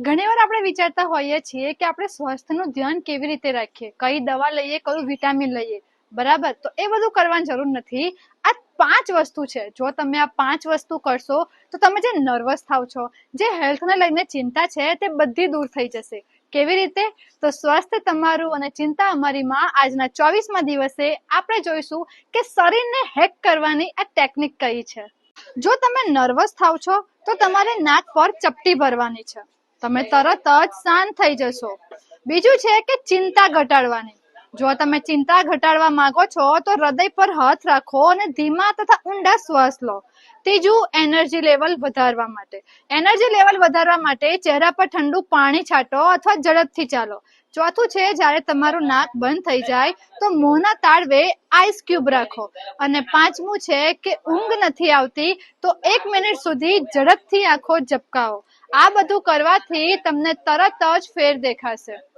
ઘણીવાર આપણે વિચારતા હોઈએ છીએ કે આપણે સ્વાસ્થ્યનું ધ્યાન કેવી રીતે રાખીએ, કઈ દવા લઈએ, કયું વિટામિન લઈએ. બરાબર? તો એ બધું કરવાની જરૂર નથી. આ પાંચ વસ્તુ છે. જો તમે આ પાંચ વસ્તુ કરશો, તો તમે જે નર્વસ થાવ છો, જે હેલ્થને લઈને ચિંતા છે, તે બધી દૂર થઈ જશે. કેવી રીતે? તો સ્વાસ્થ્ય તમારું અને ચિંતા અમારીમાં આજના ચોવીસમાં દિવસે આપણે જોઈશું કે શરીરને હેક કરવાની આ ટેકનિક કઈ છે. જો તમે નર્વસ થાવ છો, તો તમારે નાક પર ચપટી ભરવાની છે. તમે તરત જ શાંત થઈ જશો. બીજું છે કે ચિંતા ઘટાડવાની. જો તમે ચિંતા ઘટાડવા માંગો છો, તો હૃદય પર હાથ રાખો અને ધીમા તથા ઊંડા શ્વાસ લો. ત્રીજું એનર્જી લેવલ વધારવા માટે. એનર્જી લેવલ વધારવા માટે ચહેરા પર ઠંડુ પાણી છાંટો અથવા ઝડપથી ચાલો. ચોથું છે, જ્યારે તમારું નાક બંધ થઈ જાય, તો મોંના તાળવે આઈસ ક્યુબ રાખો. અને પાંચમું છે કે ઊંઘ નથી આવતી, તો એક મિનિટ સુધી ઝડપથી આંખો ઝપકાવો. આ બધું કરવાથી તમને તરત જ ફેર દેખાશે.